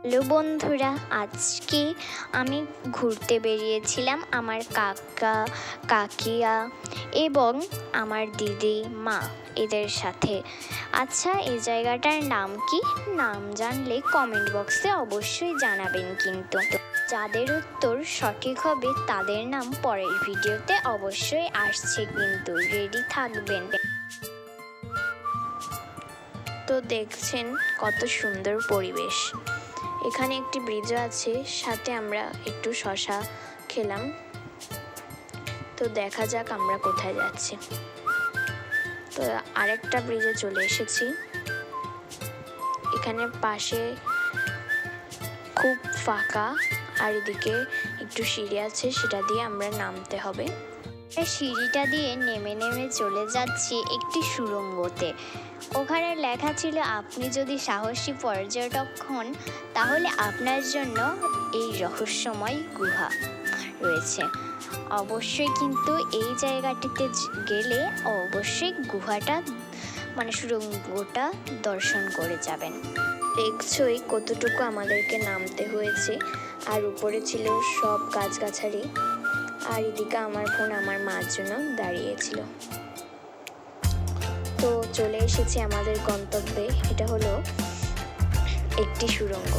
Hello বন্ধুরা, আজকে আমি ঘুরতে বেরিয়েছিলাম আমার কাকা, কাকিয়া এবং আমার দিদি, মা এদের সাথে। আচ্ছা এই জায়গাটার নাম কি? নাম জানলে কমেন্ট বক্সে অবশ্যই জানাবেন কিন্তু। যাদের উত্তর সঠিক হবে তাদের নাম পরের ভিডিওতে অবশ্যই আসছে কিন্তু রেডি থাকবেন। তো দেখছেন কত সুন্দর পরিবেশ। এখানে একটি ব্রিজও আছে, সাথে আমরা একটু শশা খেলাম। তো দেখা যাক আমরা কোথায় যাচ্ছি। তো আরেকটা ব্রিজে চলে এসেছি। এখানে পাশে খুব ফাঁকা, আর এদিকে একটু সিঁড়ি আছে, সেটা দিয়ে আমরা নামতে হবে। সিঁড়িটা দিয়ে নেমে নেমে চলে যাচ্ছি একটি সুড়ঙ্গতে। ওখানে লেখা ছিল, আপনি যদি সাহসী পর্যটক হন, তাহলে আপনার জন্য এই রহস্যময় গুহা রয়েছে। অবশ্যই কিন্তু এই জায়গাটিতে গেলে অবশ্যই গুহাটা মানে সুড়ঙ্গটা দর্শন করে যাবেন। দেখছই কতটুকু আমাদেরকে নামতে হয়েছে। আর উপরে ছিল সব গাছগাছালি। আর এদিকে আমার বোন আমার মার জন্য দাঁড়িয়েছিল। তো চলে এসেছি আমাদের গন্তব্যে। এটা হলো একটি সুড়ঙ্গ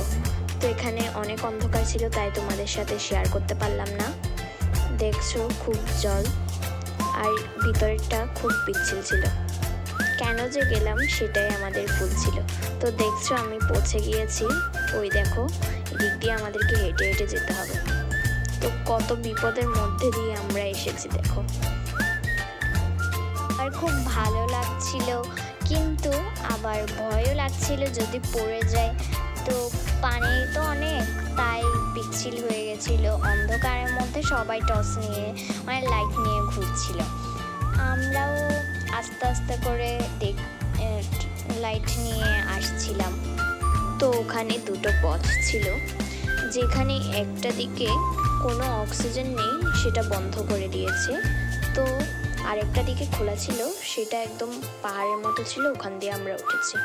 তো এখানে অনেক অন্ধকার ছিল, তাই তোমাদের সাথে শেয়ার করতে পারলাম না। দেখছ খুব জল, আর ভিতরটা খুব পিচ্ছিল ছিল। কেন যে গেলাম সেটাই আমাদের ভুল ছিল। তো দেখছ আমি পৌঁছে গিয়েছি। ওই দেখো, এদিক দিয়ে আমাদেরকে হেঁটে হেঁটে যেতে হবে। তো কত বিপদের মধ্যে দিয়ে আমরা এসেছি, দেখো। আর খুব ভালো লাগছিল, কিন্তু আবার ভয়ও লাগছিল যদি পড়ে যায়। তো পানি তো অনেক, তাই পিচ্ছিল হয়ে গেছিল। অন্ধকারের মধ্যে সবাই টস নিয়ে মানে লাইট নিয়ে ঘুরছিল। আমরাও আস্তে আস্তে করে দেখ লাইট নিয়ে আসছিলাম। তো ওখানে দুটো পথ ছিল। যেখানে একটা দিকে কোনো অক্সিজেন নেই, সেটা বন্ধ করে দিয়েছে। তো আরেকটা দিকে খোলা ছিল, সেটা একদম পাহাড়ের মতো ছিল, ওখান দিয়ে আমরা উঠেছি।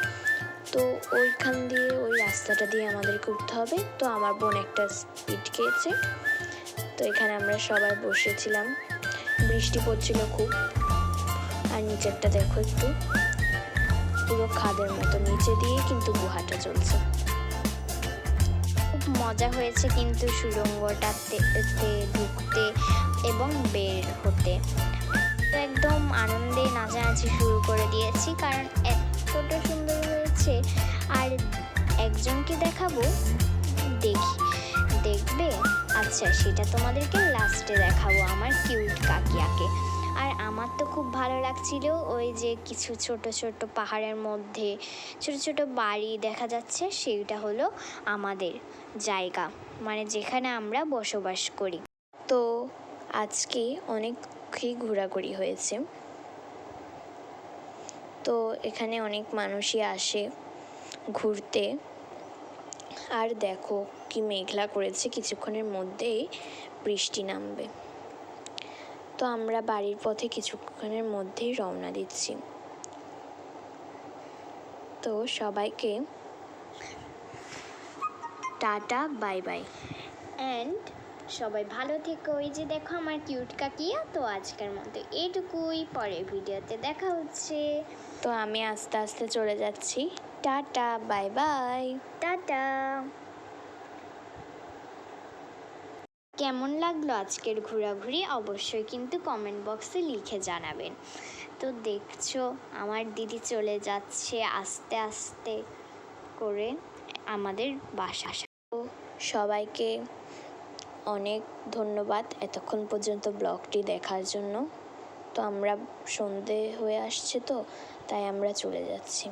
তো ওইখান দিয়ে, ওই রাস্তাটা দিয়ে আমাদেরকে উঠতে হবে। তো আমার বোন একটা স্পিড খেয়েছে। তো এখানে আমরা সবাই বসেছিলাম। বৃষ্টি পড়ছিল খুব। আর নিচেরটা দেখো একটু। পুরো খাদের মতো, নিচে দিয়ে কিন্তু গুহাটা চলছে। মজা হয়েছে কিন্তু সুড়ঙ্গটাতে ঢুকতে এবং বের হতে। তো একদম আনন্দে নাচানাচি শুরু করে দিয়েছি, কারণ এতটা সুন্দর হয়েছে। আর একজনকে দেখাবো, দেখি। দেখবে? আচ্ছা সেটা তোমাদেরকে লাস্টে দেখাবো, আমার কিউট কাকিয়াকে। আর আমার তো খুব ভালো লাগছিল ওই যে কিছু ছোট ছোট পাহাড়ের মধ্যে ছোট ছোট বাড়ি দেখা যাচ্ছে, সেইটা হলো আমাদের জায়গা মানে যেখানে আমরা বসবাস করি। তো আজকে অনেকই ঘোরাঘুরি হয়েছে। তো এখানে অনেক মানুষই আসে ঘুরতে। আর দেখো কি মেঘলা করেছে, কিছুক্ষণের মধ্যেই বৃষ্টি নামবে। তো আমরা বাড়ির পথে কিছুক্ষণের মধ্যেই রওনা দিচ্ছি। তো সবাইকে টাটা বাই বাই। অ্যান্ড সবাই ভালো থেকো। ওই যে দেখো আমার কিউট কাকিয়া তো আজকের মতো এটুকুই। পরের ভিডিওতে দেখা হচ্ছে। তো আমি আস্তে আস্তে চলে যাচ্ছি। Tata bye bye. টাটা। কেমন লাগল আজকের ঘোরাঘুরি? অবশ্যই কিন্তু কমেন্ট বক্সে লিখে জানাবেন। তো দেখছ, আমার দিদি চলে যাচ্ছে আস্তে আস্তে করে আমাদের বাসা। তো সবাইকে অনেক ধন্যবাদ এতক্ষণ পর্যন্ত ব্লগটি দেখার জন্য। তো আমরা সন্ধে হয়ে আসছে তো, তাই আমরা চলে যাচ্ছি।